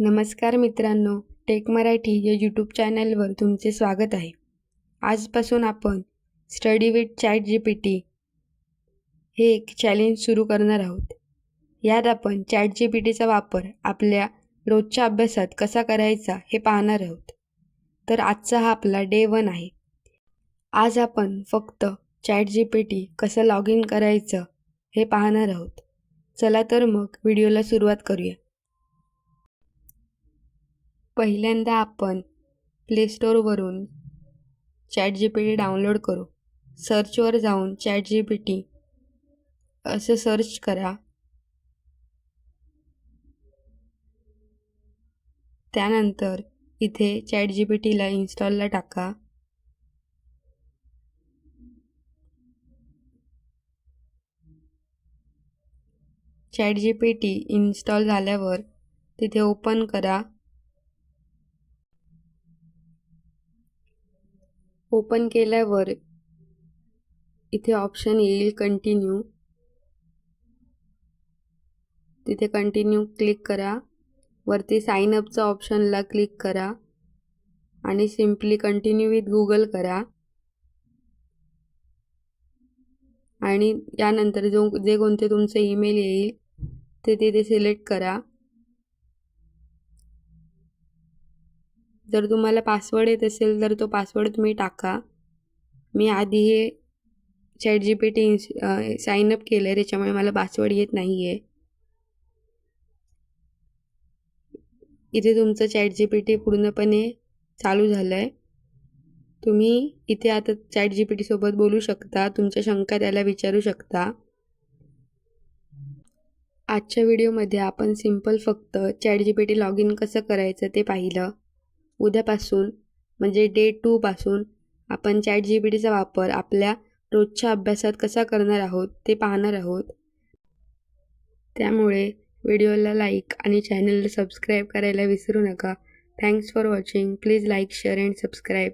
नमस्कार मित्रांनो टेक मराठी या यूट्यूब चॅनलवर तुमचे स्वागत आहे. आजपासून आपण study with chat G P T हे एक चॅलेंज सुरू करणार आहोत. यात आपण चॅट जी पी टीचा वापर आपल्या रोजच्या अभ्यासात कसा करायचा हे पाहणार आहोत. तर आजचा हा आपला डे वन आहे. आज आपण फक्त चॅट जी पी टी कसं लॉग इन करायचं हे पाहणार आहोत. चला तर मग व्हिडिओला सुरुवात करूया. पहिल्यांदा आपण play स्टोअरवरून chat G P T download करू. सर्चवर जाऊन चॅट जी पी टी असं सर्च करा. त्यानंतर इथे चॅट जी पी टीला इन्स्टॉलला टाका. Chat G P T install झाल्यावर तिथे ओपन करा. ओपन केल्यावर इथे ऑप्शन येईल कंटिन्यू तिथे कंटिन्यू क्लिक करा. वरती साईनअपचा ऑप्शनला क्लिक करा. आणि सिम्पली कंटिन्यू विथ गुगल करा. आणि यानंतर जो जे कोणते तुमचे ईमेल येईल ते तिथे सिलेक्ट करा. जर तुम्हाला पासवर्ड येत असेल तर तो पासवर्ड तुम्ही टाका. मी आधी हे चॅट जी पी टी इन्स साइन अप केलं आहे त्याच्यामुळे मला पासवर्ड येत नाही आहे इथे तुमचं चॅट जी पी टी पूर्णपणे चालू झालं आहे तुम्ही इथे आता चॅट जी पी टीसोबत बोलू शकता तुमच्या शंका त्याला विचारू शकता. आजच्या व्हिडिओमध्ये आपण सिंपल फक्त chat G P T log in कसं करायचं ते पाहिलं. उद्यापासून म्हणजे डे टूपासून आपण चॅट जी पी टीचा वापर आपल्या रोजच्या अभ्यासात कसा करणार आहोत ते पाहणार आहोत. त्यामुळे व्हिडिओला लाईक आणि चॅनलला सबस्क्राईब करायला विसरू नका. Thanks for watching. Please like share and subscribe.